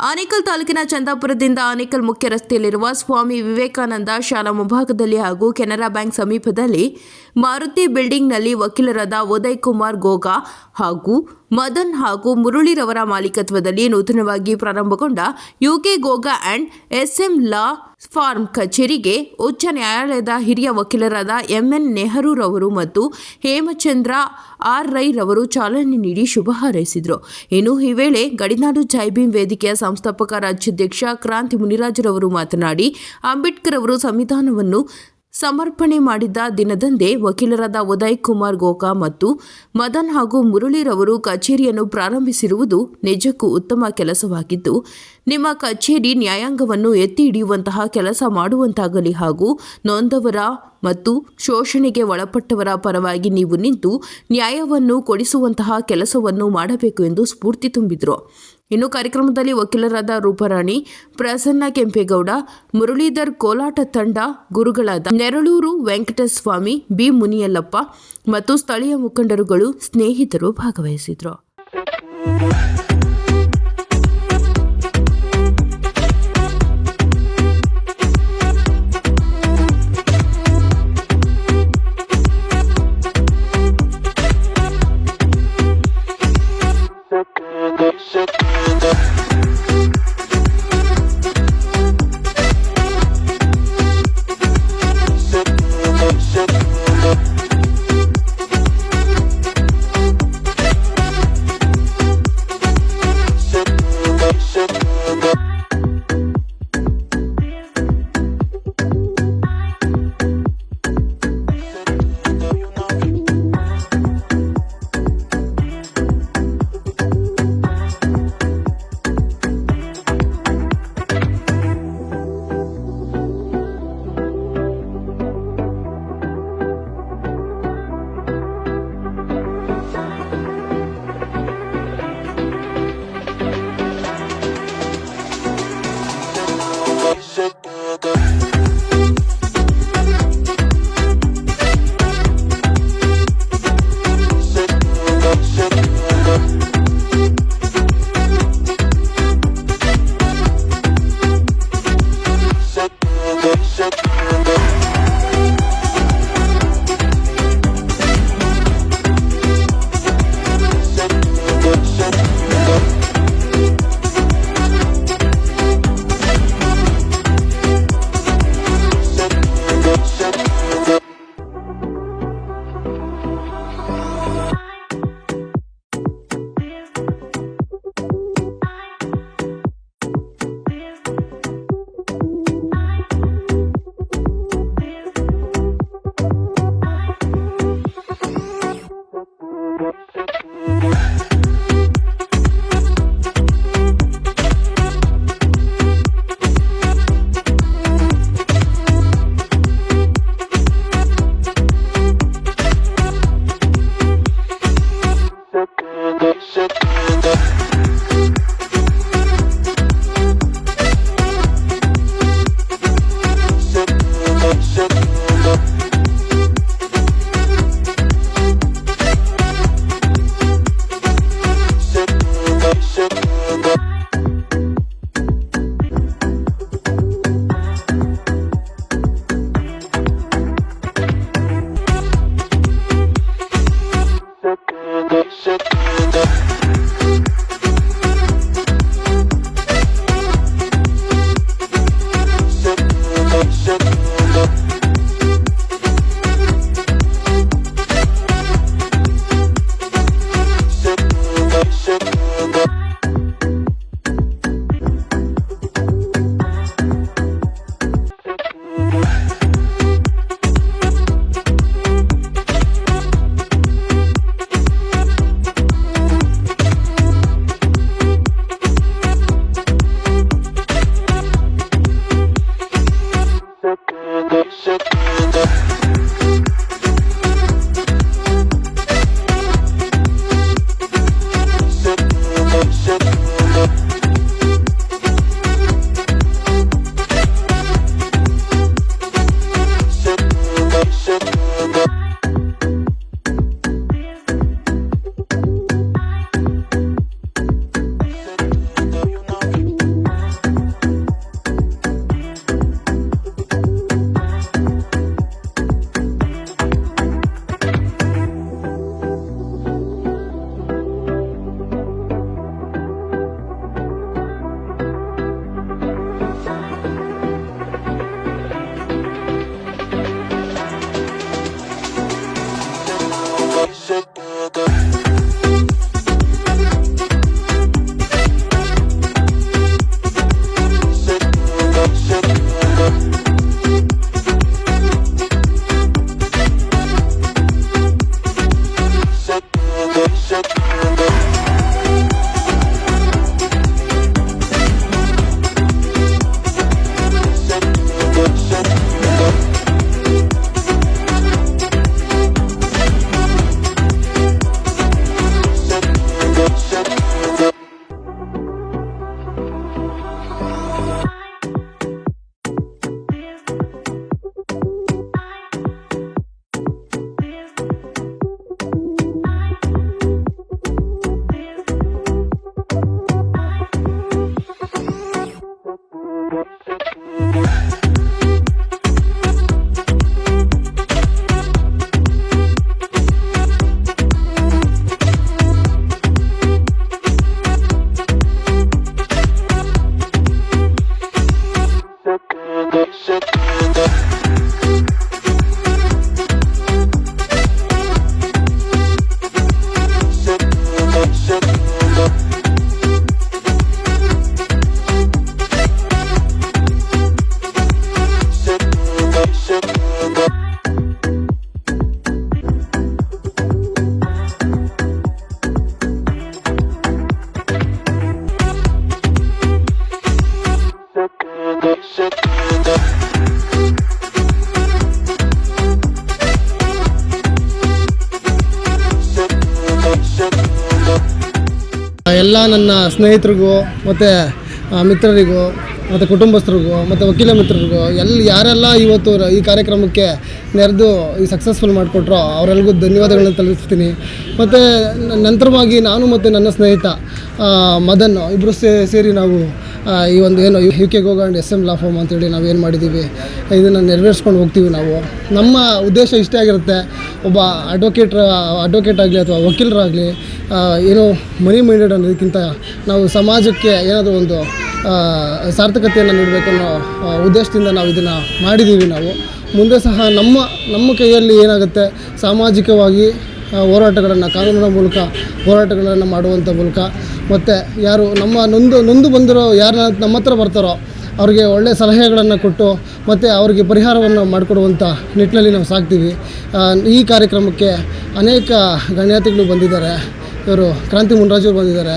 ಆನೇಕಲ್ ತಾಲೂಕಿನ ಚಂದಾಪುರದಿಂದ ಆನೇಕಲ್ ಮುಖ್ಯ ರಸ್ತೆಯಲ್ಲಿರುವ ಸ್ವಾಮಿ ವಿವೇಕಾನಂದ ಶಾಲಾ ಮುಂಭಾಗದಲ್ಲಿ ಹಾಗೂ ಕೆನರಾ ಬ್ಯಾಂಕ್ ಸಮೀಪದಲ್ಲಿ ಮಾರುತಿ ಬಿಲ್ಡಿಂಗ್ನಲ್ಲಿ ವಕೀಲರಾದ ಉದಯ್ ಕುಮಾರ್ ಗೋಗಾ ಹಾಗೂ ಮದನ್ ಹಾಗೂ ಮುರಳಿರವರ ಮಾಲೀಕತ್ವದಲ್ಲಿ ನೂತನವಾಗಿ ಪ್ರಾರಂಭಗೊಂಡ U K Goga and S M law firm ಕಚೇರಿಗೆ ಉಚ್ಚ ನ್ಯಾಯಾಲಯದ ಹಿರಿಯ ವಕೀಲರಾದ ಎಂಎನ್ ನೆಹರೂರವರು ಮತ್ತು ಹೇಮಚಂದ್ರ ಆರ್ ರೈ ರವರು ಚಾಲನೆ ನೀಡಿ ಶುಭ ಹಾರೈಸಿದರು. ಇನ್ನು ಈ ವೇಳೆ ಗಡಿನಾಡು ಜೈಭೀಮ್ ವೇದಿಕೆಯ ಸಂಸ್ಥಾಪಕ ರಾಜ್ಯಾಧ್ಯಕ್ಷ ಕ್ರಾಂತಿ ಮುನಿರಾಜರವರು ಮಾತನಾಡಿ, ಅಂಬೇಡ್ಕರ್ ಅವರು ಸಂವಿಧಾನವನ್ನು ಸಮರ್ಪಣೆ ಮಾಡಿದ್ದ ದಿನದಂದೇ ವಕೀಲರಾದ ಉದಯ್ ಕುಮಾರ್ ಗೋಕಾ ಮತ್ತು ಮದನ್ ಹಾಗೂ ಮುರಳಿರವರು ಕಚೇರಿಯನ್ನು ಪ್ರಾರಂಭಿಸಿರುವುದು ನಿಜಕ್ಕೂ ಉತ್ತಮ ಕೆಲಸವಾಗಿದ್ದು, ನಿಮ್ಮ ಕಚೇರಿ ನ್ಯಾಯಾಂಗವನ್ನು ಎತ್ತಿ ಹಿಡಿಯುವಂತಹ ಕೆಲಸ ಮಾಡುವಂತಾಗಲಿ ಹಾಗೂ ನೊಂದವರ ಮತ್ತು ಶೋಷಣೆಗೆ ಒಳಪಟ್ಟವರ ಪರವಾಗಿ ನೀವು ನಿಂತು ನ್ಯಾಯವನ್ನು ಕೊಡಿಸುವಂತಹ ಕೆಲಸವನ್ನು ಮಾಡಬೇಕು ಎಂದು ಸ್ಫೂರ್ತಿ ತುಂಬಿದರು. ಇನ್ನು ಕಾರ್ಯಕ್ರಮದಲ್ಲಿ ವಕೀಲರಾದ ರೂಪರಾಣಿ ಪ್ರಸನ್ನ ಕೆಂಪೇಗೌಡ, ಮುರಳೀಧರ್ ಕೋಲಾಟ ತಂಡ ಗುರುಗಳಾದ ನೆರಳೂರು ವೆಂಕಟಸ್ವಾಮಿ, ಬಿ ಮುನಿಯಲ್ಲಪ್ಪ ಮತ್ತು ಸ್ಥಳೀಯ ಮುಖಂಡರುಗಳು ಸ್ನೇಹಿತರು ಭಾಗವಹಿಸಿದರು. ಎಲ್ಲ ನನ್ನ ಸ್ನೇಹಿತರಿಗೂ ಮತ್ತು ಮಿತ್ರರಿಗೂ, ಮತ್ತು ಕುಟುಂಬಸ್ಥರಿಗೂ, ಮತ್ತು ವಕೀಲ ಮಿತ್ರರಿಗೂ, ಎಲ್ಲಿ ಯಾರೆಲ್ಲ ಇವತ್ತು ಈ ಕಾರ್ಯಕ್ರಮಕ್ಕೆ ನೆರೆದು ಈ ಸಕ್ಸಸ್ಫುಲ್ ಮಾಡಿಕೊಟ್ರೋ ಅವರೆಲ್ಲಿಗೂ ಧನ್ಯವಾದಗಳನ್ನ ತಲುಪಿಸ್ತೀನಿ ಮತ್ತು ನಂತರವಾಗಿ ನಾನು ಮತ್ತು ನನ್ನ ಸ್ನೇಹಿತ ಮದನ್ ಇಬ್ಬರು ಸೇರಿ ನಾವು ಈ ಒಂದು ಏನು U K Goga and S M law firm ಅಂತೇಳಿ ನಾವು ಏನು ಮಾಡಿದ್ದೀವಿ ಇದನ್ನು ನೆರವೇರಿಸ್ಕೊಂಡು ಹೋಗ್ತೀವಿ ನಾವು. ನಮ್ಮ ಉದ್ದೇಶ ಇಷ್ಟೇ ಆಗಿರುತ್ತೆ. ಒಬ್ಬ ಅಡ್ವೊಕೇಟ್ರ ಅಡ್ವೊಕೇಟ್ ಆಗಲಿ ಅಥವಾ ವಕೀಲರಾಗಲಿ ಏನು ಮನಿ ಮೈಂಡೆಡ್ ಅನ್ನೋದಕ್ಕಿಂತ ನಾವು ಸಮಾಜಕ್ಕೆ ಏನಾದರೂ ಒಂದು ಸಾರ್ಥಕತೆಯನ್ನು ನೀಡಬೇಕು ಅನ್ನೋ ಉದ್ದೇಶದಿಂದ ನಾವು ಇದನ್ನು ಮಾಡಿದ್ದೀವಿ ನಾವು. ಮುಂದೆ ಸಹ ನಮ್ಮ ನಮ್ಮ ಕೈಯಲ್ಲಿ ಏನಾಗುತ್ತೆ, ಸಾಮಾಜಿಕವಾಗಿ ಹೋರಾಟಗಳನ್ನು, ಕಾನೂನಿನ ಮೂಲಕ ಹೋರಾಟಗಳನ್ನು ಮಾಡುವಂಥ ಮೂಲಕ, ಮತ್ತು ಯಾರು ನಮ್ಮ ನೊಂದು ನೊಂದು ಬಂದಿರೋ ಯಾರು ನಮ್ಮ ಹತ್ರ ಬರ್ತಾರೋ, ಅವ್ರಿಗೆ ಒಳ್ಳೆಯ ಸಲಹೆಗಳನ್ನು ಕೊಟ್ಟು, ಮತ್ತು ಅವರಿಗೆ ಪರಿಹಾರವನ್ನು ಮಾಡಿಕೊಡುವಂಥ ನಿಟ್ಟಿನಲ್ಲಿ ನಾವು ಸಾಕ್ತೀವಿ. ಈ ಕಾರ್ಯಕ್ರಮಕ್ಕೆ ಅನೇಕ ಗಣ್ಯಾತಿಗಳು ಬಂದಿದ್ದಾರೆ. ಇವರು ಕ್ರಾಂತಿ ಮುನ್ರಾಜು ಬಂದಿದ್ದಾರೆ.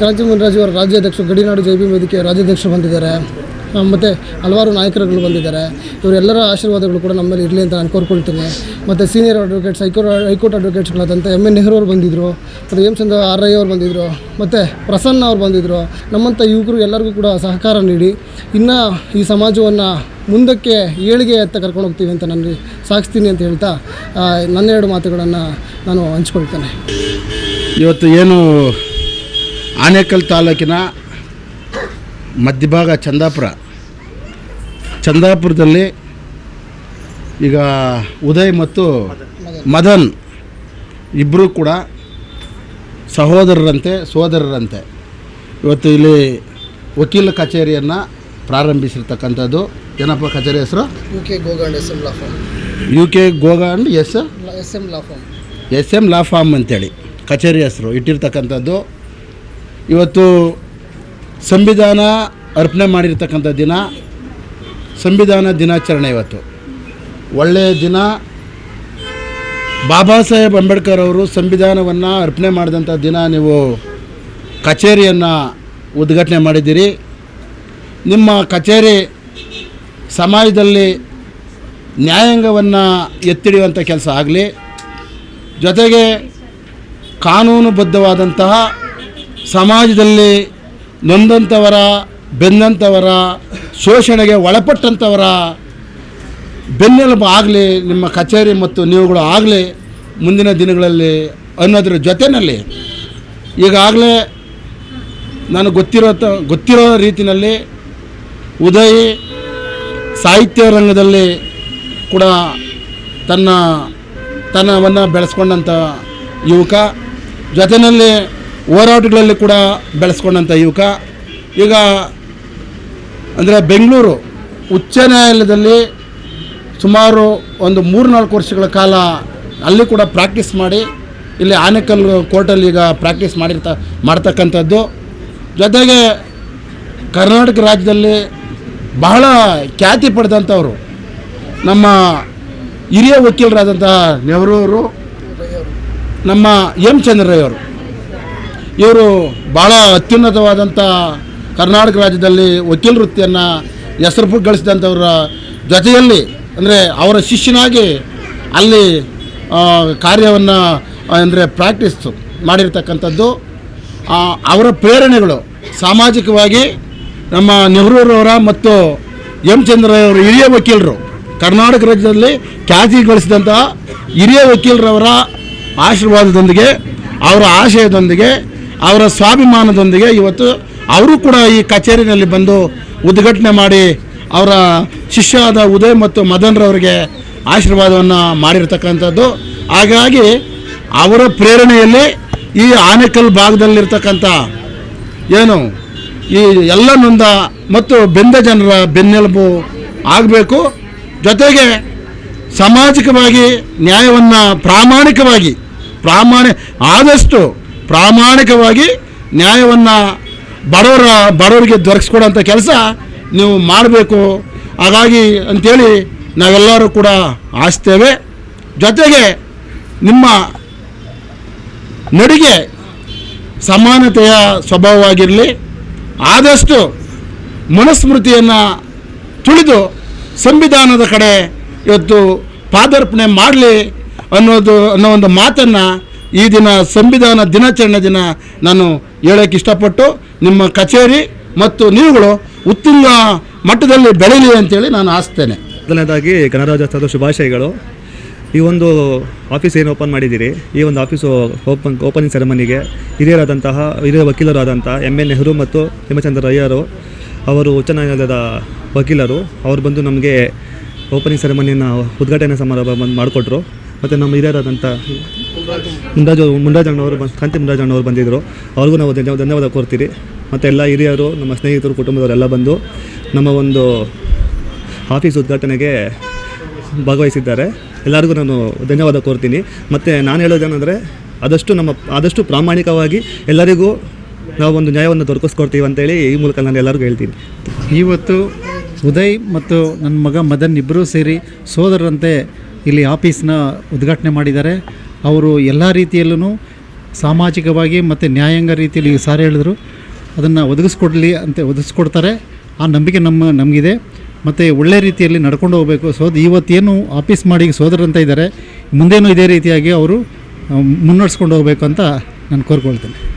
ಕ್ರಾಂತಿ ಮುನ್ರಾಜು ಅವರ ರಾಜ್ಯಾಧ್ಯಕ್ಷರು, ಗಡಿನಾಡು ಜೈ ಭೀಮ್ ವೇದಿಕೆ ರಾಜ್ಯಾಧ್ಯಕ್ಷರು ಬಂದಿದ್ದಾರೆ. ಮತ್ತು ಹಲವಾರು ನಾಯಕರುಗಳು ಬಂದಿದ್ದಾರೆ. ಇವರೆಲ್ಲರ ಆಶೀರ್ವಾದಗಳು ಕೂಡ ನಮ್ಮಲ್ಲಿ ಇರಲಿ ಅಂತ ನಾನು ಕೋರ್ಕೊಳ್ತೀನಿ. ಮತ್ತು senior advocates High Court High Court ಅಡ್ವೊಕೇಟ್ಸ್ಗಳಾದಂಥ M N Nehru ಅವರು ಬಂದಿದ್ದರು ಮತ್ತು ಎಂ ಚಂದ್ರ ಆರ್ ಐ ಅವರು ಬಂದಿದ್ದರು ಮತ್ತು ಪ್ರಸನ್ನ ಅವರು ಬಂದಿದ್ದರು ನಮ್ಮಂಥ ಯುವಕರು ಎಲ್ಲರಿಗೂ ಕೂಡ ಸಹಕಾರ ನೀಡಿ, ಇನ್ನು ಈ ಸಮಾಜವನ್ನು ಮುಂದಕ್ಕೆ ಏಳಿಗೆ ಅಂತ ಕರ್ಕೊಂಡು ಹೋಗ್ತೀವಿ ಅಂತ ನಾನು ಸಾಗಿಸ್ತೀನಿ ಅಂತ ಹೇಳ್ತಾ ನನ್ನೆರಡು ಮಾತುಗಳನ್ನು ನಾನು ಹಂಚ್ಕೊಳ್ತೇನೆ. ಇವತ್ತು ಏನು ಆನೇಕಲ್ ತಾಲೂಕಿನ ಮಧ್ಯಭಾಗ ಚಂದಾಪುರ. ಚಂದಾಪುರದಲ್ಲಿ ಈಗ ಉದಯ್ ಮತ್ತು ಮದನ್ ಇಬ್ಬರೂ ಕೂಡ ಸಹೋದರರಂತೆ ಸೋದರರಂತೆ. ಇವತ್ತು ಇಲ್ಲಿ ವಕೀಲ ಕಚೇರಿಯನ್ನು ಪ್ರಾರಂಭಿಸಿರ್ತಕ್ಕಂಥದ್ದು. ಏನಪ್ಪ ಕಚೇರಿ ಹೆಸರು? U K Goga and S M law firm U K Goga and S S M law firm S M law firm ಅಂತೇಳಿ. ಕಚೇರಿ ಹೆಸರು ಇಟ್ಟಿರ್ತಕ್ಕಂಥದ್ದು. ಇವತ್ತು ಸಂವಿಧಾನ ಅರ್ಪಣೆ ಮಾಡಿರ್ತಕ್ಕಂಥ ದಿನ, ಸಂವಿಧಾನ ದಿನಾಚರಣೆ ಇವತ್ತು. ಒಳ್ಳೆಯ ದಿನ. ಬಾಬಾ ಸಾಹೇಬ್ ಅಂಬೇಡ್ಕರ್ ಅವರು ಸಂವಿಧಾನವನ್ನು ಅರ್ಪಣೆ ಮಾಡಿದಂಥ ದಿನ ನೀವು ಕಚೇರಿಯನ್ನು ಉದ್ಘಾಟನೆ ಮಾಡಿದ್ದೀರಿ. ನಿಮ್ಮ ಕಚೇರಿ ಸಮಾಜದಲ್ಲಿ ನ್ಯಾಯಾಂಗವನ್ನು ಎತ್ತಿಡಿಯುವಂಥ ಕೆಲಸ ಆಗಲಿ, ಜೊತೆಗೆ ಕಾನೂನುಬದ್ಧವಾದಂತಹ ಸಮಾಜದಲ್ಲಿ ನೊಂದಂಥವರ ಬೆಂದಂಥವರ ಶೋಷಣೆಗೆ ಒಳಪಟ್ಟಂಥವರ ಬೆನ್ನೆಲುಬು ಆಗಲಿ, ನಿಮ್ಮ ಕಚೇರಿ ಮತ್ತು ನೀವುಗಳು ಆಗಲಿ ಮುಂದಿನ ದಿನಗಳಲ್ಲಿ ಅನ್ನೋದ್ರ ಜೊತೆಯಲ್ಲಿ ಈಗಾಗಲೇ ನಾನು ಗೊತ್ತಿರೋ ಗೊತ್ತಿರೋ ರೀತಿಯಲ್ಲಿ ಉದಯ್ ಸಾಹಿತ್ಯ ರಂಗದಲ್ಲಿ ಕೂಡ ತನ್ನ ತನ್ನವನ್ನು ಬೆಳೆಸ್ಕೊಂಡಂಥ ಯುವಕ. ಜೊತೆಯಲ್ಲಿ ಹೋರಾಟಗಳಲ್ಲಿ ಕೂಡ ಬೆಳೆಸ್ಕೊಂಡಂಥ ಯುವಕ. ಈಗ ಅಂದರೆ ಬೆಂಗಳೂರು ಉಚ್ಚ ನ್ಯಾಯಾಲಯದಲ್ಲಿ ಸುಮಾರು ಒಂದು ಮೂರು ನಾಲ್ಕು ವರ್ಷಗಳ ಕಾಲ ಅಲ್ಲಿ ಕೂಡ ಪ್ರಾಕ್ಟೀಸ್ ಮಾಡಿ, ಇಲ್ಲಿ ಆನೇಕಲ್ ಕೋರ್ಟಲ್ಲಿ ಈಗ ಪ್ರಾಕ್ಟೀಸ್ ಮಾಡಿರ್ತ, ಮಾಡ್ತಕ್ಕಂಥದ್ದು. ಜೊತೆಗೆ ಕರ್ನಾಟಕ ರಾಜ್ಯದಲ್ಲಿ ಬಹಳ ಖ್ಯಾತಿ ಪಡೆದಂಥವರು ನಮ್ಮ ಹಿರಿಯ ವಕೀಲರಾದಂಥ ನೆಹರೂರು ನಮ್ಮ ಎಂ ಚಂದ್ರಯ್ಯವರು. ಇವರು ಭಾಳ ಅತ್ಯುನ್ನತವಾದಂಥ ಕರ್ನಾಟಕ ರಾಜ್ಯದಲ್ಲಿ ವಕೀಲ ವೃತ್ತಿಯನ್ನು ಹೆಸರು ಗಳಿಸಿದಂಥವ್ರ ಜೊತೆಯಲ್ಲಿ, ಅಂದರೆ ಅವರ ಶಿಷ್ಯನಾಗಿ ಅಲ್ಲಿ ಕಾರ್ಯವನ್ನು, ಅಂದರೆ ಪ್ರಾಕ್ಟೀಸ್ ಮಾಡಿರ್ತಕ್ಕಂಥದ್ದು. ಅವರ ಪ್ರೇರಣೆಗಳು ಸಾಮಾಜಿಕವಾಗಿ ನಮ್ಮ ನೆಹರೂರವರ ಮತ್ತು ಎಂ ಚಂದ್ರಯ್ಯವರು ಹಿರಿಯ ವಕೀಲರು, ಕರ್ನಾಟಕ ರಾಜ್ಯದಲ್ಲಿ ಖ್ಯಾತಿ ಗಳಿಸಿದಂತಹ ಹಿರಿಯ ವಕೀಲರವರ ಆಶೀರ್ವಾದದೊಂದಿಗೆ, ಅವರ ಆಶಯದೊಂದಿಗೆ, ಅವರ ಸ್ವಾಭಿಮಾನದೊಂದಿಗೆ ಇವತ್ತು ಅವರು ಕೂಡ ಈ ಕಚೇರಿನಲ್ಲಿ ಬಂದು ಉದ್ಘಾಟನೆ ಮಾಡಿ ಅವರ ಶಿಷ್ಯ ಆದ ಉದಯ್ ಮತ್ತು ಮದನ್ರವರಿಗೆ ಆಶೀರ್ವಾದವನ್ನು ಮಾಡಿರ್ತಕ್ಕಂಥದ್ದು. ಹಾಗಾಗಿ ಅವರ ಪ್ರೇರಣೆಯಲ್ಲಿ ಈ ಆನೆಕಲ್ ಭಾಗದಲ್ಲಿರ್ತಕ್ಕಂಥ ಏನು ಈ ಎಲ್ಲ ನೊಂದ ಮತ್ತು ಬೆಂದ ಜನರ ಬೆನ್ನೆಲುಬು ಆಗಬೇಕು. ಜೊತೆಗೆ ಸಾಮಾಜಿಕವಾಗಿ ನ್ಯಾಯವನ್ನು ಪ್ರಾಮಾಣಿಕವಾಗಿ, ಪ್ರಾಮಾಣಿ, ಆದಷ್ಟು ಪ್ರಾಮಾಣಿಕವಾಗಿ ನ್ಯಾಯವನ್ನು ಬಡವರ, ಬಡವರಿಗೆ ದೊರಕಿಸ್ಕೊಡೋಂಥ ಕೆಲಸ ನೀವು ಮಾಡಬೇಕು. ಹಾಗಾಗಿ ಅಂಥೇಳಿ ನಾವೆಲ್ಲರೂ ಕೂಡ ಆಸ್ತೇವೆ ಜೊತೆಗೆ ನಿಮ್ಮ ನಡಿಗೆ ಸಮಾನತೆಯ ಸ್ವಭಾವವಾಗಿರಲಿ. ಆದಷ್ಟು ಮನುಸ್ಮೃತಿಯನ್ನು ತುಳಿದು ಸಂವಿಧಾನದ ಕಡೆ ಇವತ್ತು ಪಾದಾರ್ಪಣೆ ಮಾಡಲಿ ಅನ್ನೋದು ಅನ್ನೋ ಒಂದು ಮಾತನ್ನು ಈ ದಿನ ಸಂವಿಧಾನ ದಿನಾಚರಣೆ ದಿನ ನಾನು ಹೇಳೋಕ್ಕೆ ಇಷ್ಟಪಟ್ಟು ನಿಮ್ಮ ಕಚೇರಿ ಮತ್ತು ನೀವುಗಳು ಉತ್ತುಂಗ ಮಟ್ಟದಲ್ಲಿ ಬೆಳೀಲಿ ಅಂತೇಳಿ ನಾನು ಆಸ್ತೇನೆ ಮೊದಲನೇದಾಗಿ ಗಣರಾಜ್ಯೋತ್ಸವದ ಶುಭಾಶಯಗಳು. ಈ ಒಂದು ಆಫೀಸ್ ಏನು ಓಪನ್ ಮಾಡಿದ್ದೀರಿ? ಈ ಒಂದು ಆಫೀಸು ಓಪನ್, ಓಪನಿಂಗ್ ಸೆರೆಮನಿಗೆ ಹಿರಿಯರಾದಂತಹ, ಹಿರಿಯ ವಕೀಲರಾದಂಥ ಎಂ ಎಲ್ ನೆಹರು ಮತ್ತು ಹೇಮಚಂದ್ರ ಅಯ್ಯರು ಅವರು ಉಚ್ಚ ನ್ಯಾಯಾಲಯದ ವಕೀಲರು. ಅವರು ಬಂದು ನಮಗೆ ಓಪನಿಂಗ್ ಸೆರೆಮನಿಯನ್ನು ಉದ್ಘಾಟನೆ ಸಮಾರಂಭ ಬಂದು ಮಾಡಿಕೊಟ್ರು. ಮತ್ತು ನಮ್ಮ ಹಿರಿಯರಾದಂಥ ಮುಂಡಾಜು ಮುಂಡಾಜಣ್ಣವರು ಬಂದು ಕಾಂತಿ ಮುಂಡಾಜಣ್ಣವರು ಬಂದಿದ್ದರು ಅವ್ರಿಗೂ ನಾವು ಧನ್ಯವಾದ ಧನ್ಯವಾದ ಕೋರ್ತೀರಿ. ಮತ್ತು ಎಲ್ಲ ಹಿರಿಯರು, ನಮ್ಮ ಸ್ನೇಹಿತರು, ಕುಟುಂಬದವರೆಲ್ಲ ಬಂದು ನಮ್ಮ ಒಂದು ಆಫೀಸ್ ಉದ್ಘಾಟನೆಗೆ ಭಾಗವಹಿಸಿದ್ದಾರೆ. ಎಲ್ಲರಿಗೂ ನಾನು ಧನ್ಯವಾದ ಕೋರ್ತೀನಿ. ಮತ್ತು ನಾನು ಹೇಳೋದೇನೆಂದರೆ, ಆದಷ್ಟು ನಮ್ಮ ಆದಷ್ಟು ಪ್ರಾಮಾಣಿಕವಾಗಿ ಎಲ್ಲರಿಗೂ ನಾವು ಒಂದು ನ್ಯಾಯವನ್ನು ದೊರಕಿಸ್ಕೊಡ್ತೀವಿ ಅಂತೇಳಿ ಈ ಮೂಲಕ ನಾನು ಎಲ್ಲರಿಗೂ ಹೇಳ್ತೀನಿ. ಇವತ್ತು ಉದಯ್ ಮತ್ತು ನನ್ನ ಮಗ ಮದನ್ ಇಬ್ಬರೂ ಸೇರಿ ಸೋದರರಂತೆ ಇಲ್ಲಿ ಆಫೀಸ್ನ ಉದ್ಘಾಟನೆ ಮಾಡಿದ್ದಾರೆ. ಅವರು ಎಲ್ಲ ರೀತಿಯಲ್ಲೂ ಸಾಮಾಜಿಕವಾಗಿ ಮತ್ತು ನ್ಯಾಯಾಂಗ ರೀತಿಯಲ್ಲಿ ಸಾರು ಹೇಳಿದ್ರು. ಅದನ್ನು ಒದಗಿಸ್ಕೊಡ್ಲಿ ಅಂತ ಒದಗಿಸ್ಕೊಡ್ತಾರೆ. ಆ ನಂಬಿಕೆ ನಮ್ಮ ನಮಗಿದೆ. ಮತ್ತು ಒಳ್ಳೆ ರೀತಿಯಲ್ಲಿ ನಡ್ಕೊಂಡು ಹೋಗಬೇಕು. ಸೋದ್ ಇವತ್ತೇನು ಆಫೀಸ್ ಮಾಡಿ ಸೋದರಂತ ಇದ್ದಾರೆ. ಮುಂದೇನೂ ಇದೇ ರೀತಿಯಾಗಿ ಅವರು ಮುನ್ನಡೆಸ್ಕೊಂಡು ಹೋಗಬೇಕು ಅಂತ ನಾನು ಕೋರ್ಕೊಳ್ತೇನೆ.